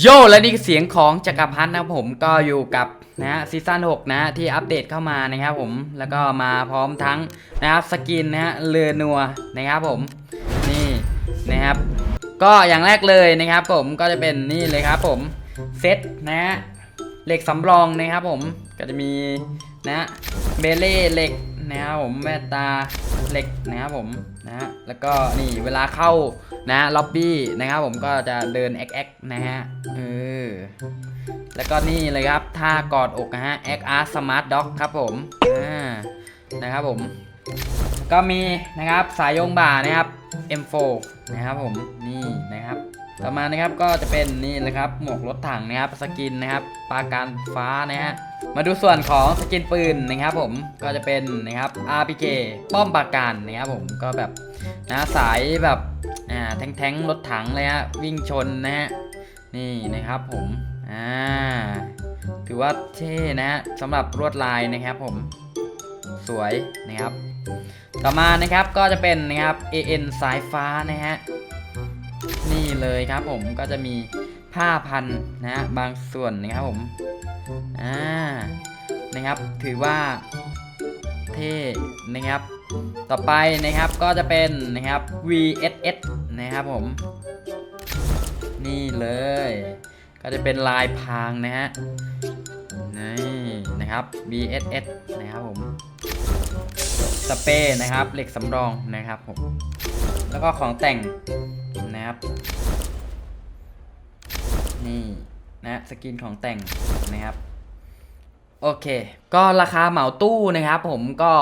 โยและนี่คือเสียงของจักรพัฒน์นะครับผมก็อยู่กับนะซีซั่น6นะที่อัปเดตเข้ามานะครับผมแล้วก็มาพร้อมทั้งนะครับสกินนะฮะเรือนัวนะครับผมนี่นะครับ ก็อย่างแรกเลยนะครับ ผมก็จะเป็นนี่เลยครับผมเซตนะฮะเหล็กสำรองนะครับผมก็จะมีนะฮะเบเล่เหล็ก นะครับผมแว่นตาเหล็กนะครับผมนะฮะแล้วก็นี่เวลาเข้านะล็อบบี้นะครับผมก็จะเดินแอกแอกนะฮะเออแล้วก็นี่เลยครับท่ากอดอกนะฮะแอคอาร์สมาร์ทด็อกครับผมอ่านะครับผม ก็มีนะครับสายโยงบ่านะครับ M4 นะครับผมนี่นะครับ ต่อมานะครับก็จะเป็นนี่เลยครับหมวกรถถังนะครับสกินนะครับปาการฟ้านะฮะมาดูส่วนของสกินปืนนะครับผมก็จะเป็นนะครับ RPK ป้อมปาการนะครับผมก็แบบนะสายแบบอ่าแทงๆรถถังเลยฮะวิ่งชนนะฮะนี่นะครับผมอ่าถือว่าเท่นะฮะสำหรับลวดลายนะครับผมสวยนะครับ ต่อมานะครับก็จะเป็นนะครับ AN สายฟ้านะฮะ นี่เลยครับผมก็จะมีผ้าพันนะฮะบางส่วนนะครับผมอ่านะครับ ถือว่าเท่นะครับ ต่อไปนะครับก็จะเป็นนะครับ VSS นะครับผม นี่เลย ก็จะเป็นลายพรางนะฮะนี่นะครับ VSS นะครับผมสเปรย์นะครับเหล็กสำรองนะครับผม แล้วก็ของแต่ง นะครับ นี่นะสกินของแต่งนะครับโอเค ก็ราคาเหมาตู้นะครับผมก็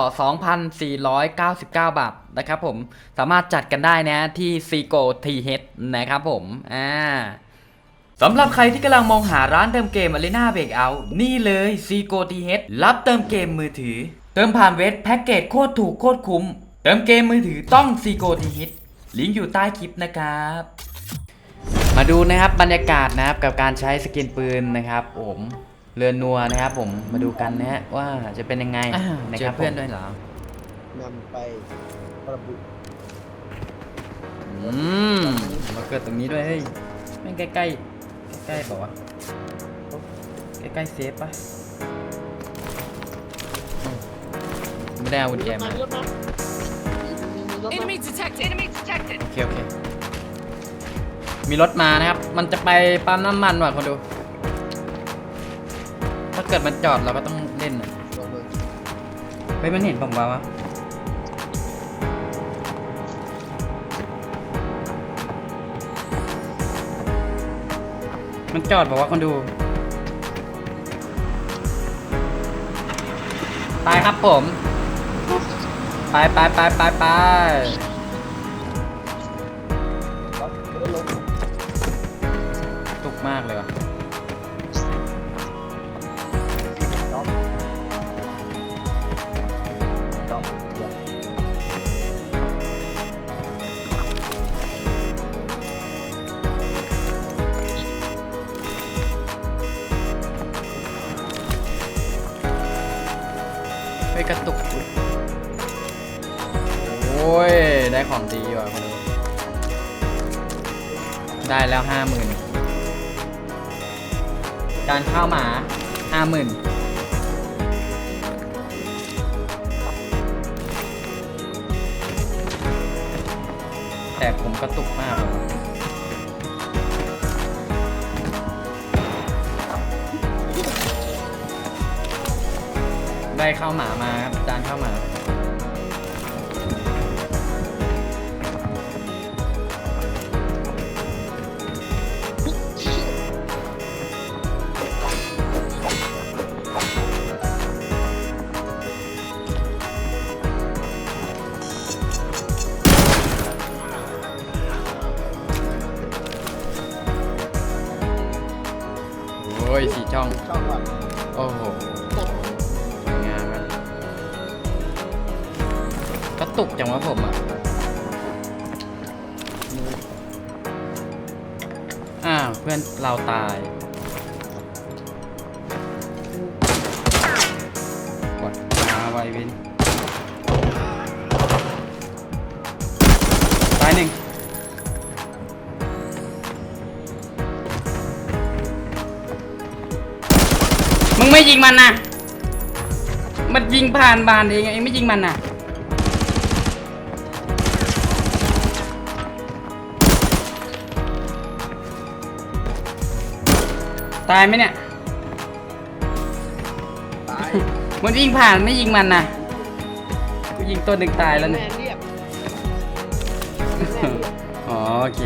2,499 บาทนะครับผมสามารถจัดกันได้นะที่ c g o t h นะครับผมอ่าสำหรับใครที่กำลังมองหาร้านเติมเกม Arena Breakout นี่เลย c g o t h รับเติมเกมมือถือ เติมผ่านเว็บแพ็กเกจโคตรถูกโคตรคุ้ม เติมเกมมือถือต้อง c g o t h ลิงก์อยู่ใต้คลิปนะครับ มาดูนะครับบรรยากาศนะครับกับการใช้สกินปืนนะครับ ผมเรือนนัวนะครับ ผมมาดูกันนะฮะว่าจะเป็นยังไงนะครับเพื่อนด้วยเหรอนำไประบุอืมมาเกิดตรงนี้ด้วยเฮ้ยแม่งใกล้ใกล้ใกล้ๆบอกว่าวะใกล้ๆเซฟปะอืมไม่ได้เอากุญแจมารถมา Enemy detected. Enemy detected. โอเคโอเค มีรถมานะครับ มันจะไปปั๊มน้ำมันว่ะคนดู ถ้าเกิดมันจอดเราก็ต้องเล่นอะลงเลยเฮ้ยมันเห็นผมว่าวะมันจอดบอกว่าคนดูไปครับผม ไปไปไปไปไปถไม่ได้ลงตุกมากเลยว่ะ การข้าวหมาห้าหมื่นแต่ผมกระตุกมากเลยได้ข้าวหมามาครับจานข้าวหมา โอ้ยสี่ช่อง ช่องว่ะโอ้โหสวยงามครับกระตุกจังวะผมอะ อ้าว เพื่อนเราตาย กดมาไววิน ตายหนึ่ง ไม่ยิงมันนะมันยิงผ่านบานเองเองไม่ยิงมันนะตายไหมเนี่ย ตายมันวิ่งผ่านไม่ยิงมันนะกูยิงตัวหนึ่งตายแล้วแม่เนี่ยเรียบ อ๋อโอเค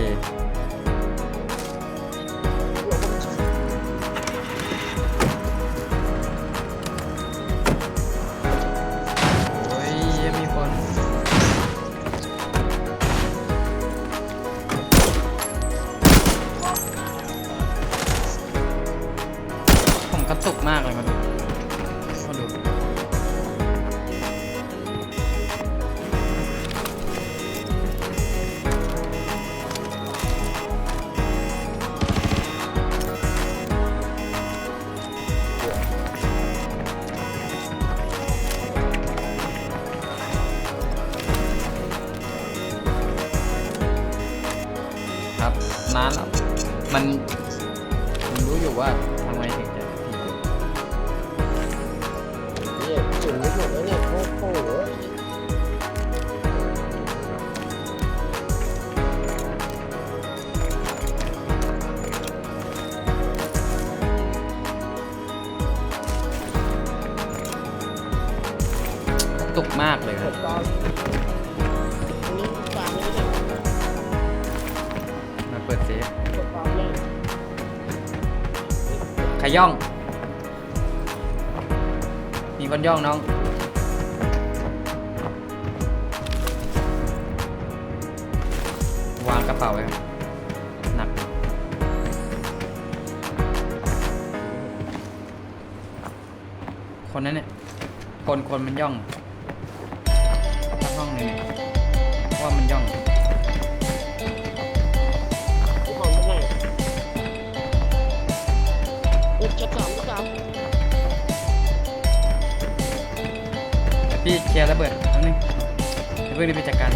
ขย่อง มีคนย่องน้อง วางกระเป๋าไว้ครับหนัก คนนั้นเนี่ย คนคนมันย่องทักห้องเลยเนี่ยว่ามันย่อง เคลียร์ระเบิดแป๊บนึงเดี๋ยวเพื่อนรีบไปจัดการ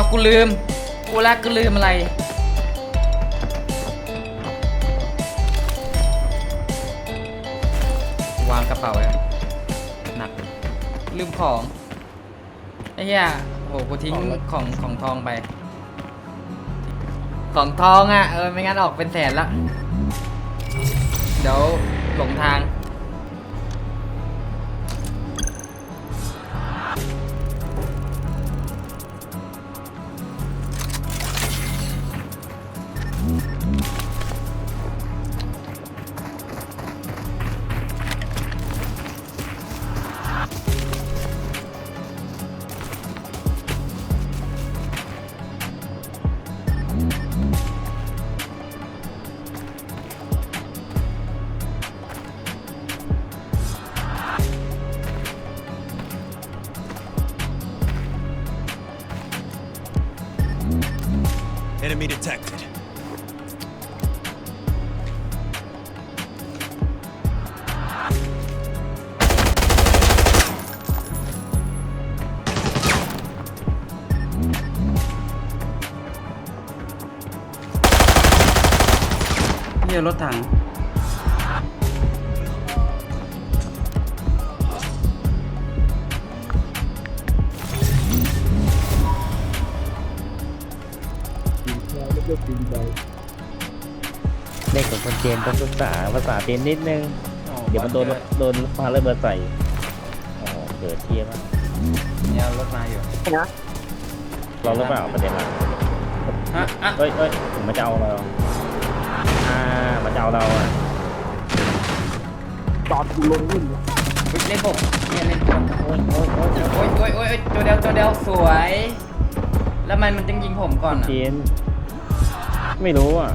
เอากูลืม กูละกูลืมอะไร วางกระเป๋าไว้หนัก ลืมของ ไอ้เหี้ยโหกูทิ้งของของทองไป ของทองอะ เออ ไม่งั้นออกเป็นแสนละ เดี๋ยวหลงทาง นี่รถถังเราไม่ได้ปีนไปเด็กของคนเจนต้องศึกษาภาษาจีนนิดนึง เดี๋ยวมันโดนโดนพาระเบิดใส่อ๋อเกิดเทียมากเนี่ยรถมาอยู่ เราหรือเปล่าประเด็นหลักฮะอะเอ้ยเอ้ยถึงมันจะเอาเราอ่ามันจะ เอาเราอะตอนกูลงวิ่งเฮ้ยเล่นผมเนี่ยเล่นผมโอ้ยโอ้ยโอ้ยโอ้ยโอ้ยโอ้ยโอ้ยตัวเดียวตัวเดียวสวย แล้วมันมันจึงยิงผมก่อนอะจีนไม่รู้อะ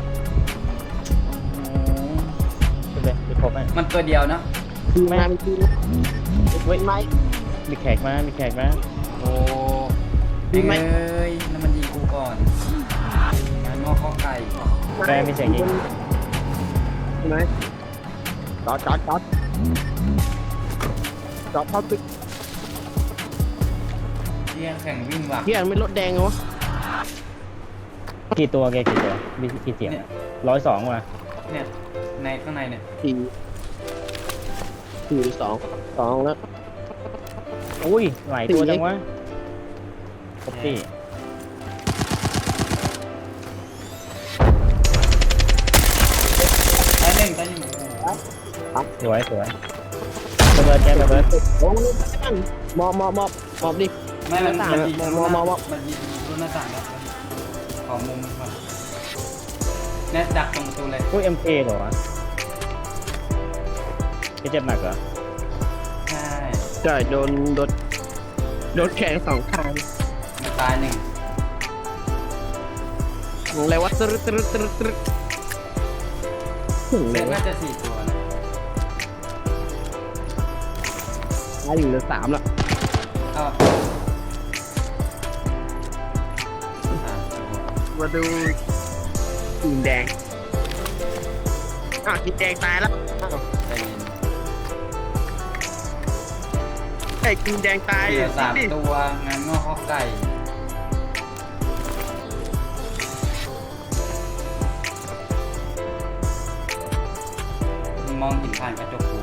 โอ้โหใช่ไหมไปพบไม่มันตัวเดียวเนาะคือมาเป็นทีมเว้ยไม้มีแขกมามีแขกมาโอ้มีไหมเอ้ยแล้วมันยิงกูก่อนงานงอกข้อไก่แฟนมีเสียงยิงใช่ไหมจอดจอดจอดจอดเข้าตึกเที่ยงแข่งวิ่งว่ะเฮียไม่รถแดงเหรอวะกี่ตัวแกกี่ตัวมีกี่เสียงเนี่ยร้อยสองว่ะเนี่ยในข้างในเนี่ยสี่สี่หรือสองสองแล้ว อุ้ยหลายตัวจังวะครบที่ สวยสวยระเบิดแกระเบิดโอ้ยมอบมอบมอบมอบดิ ไม่มันหน้ามันต่างยิงมรู้องหมองมน้าองมันยิงรู้หน้าต่างแล้วขอมุมก่อนแนทดักตรงประตูเลยอุ้ยเอ็มเคเหรอวะแกเจ็บหนักเหรอใช่ใช่โดนโดนโดนแขนสองข้างมันตายหนึ่งอะไรวะตรึดตรึดตรึดตรึดถึงเลเล่ยนวะน่าจะสี่ตัวนะ ตายอยู่เหลือสามละเอ้าสามตัวมาดูทีมแดงอะทีมแดงตายแล้วอ้าวใจเย็นไอ้ทีมแดงตายเหลือสามดิตัวงานงอกข้อไก่มึงมองเห็นผ่านกระจก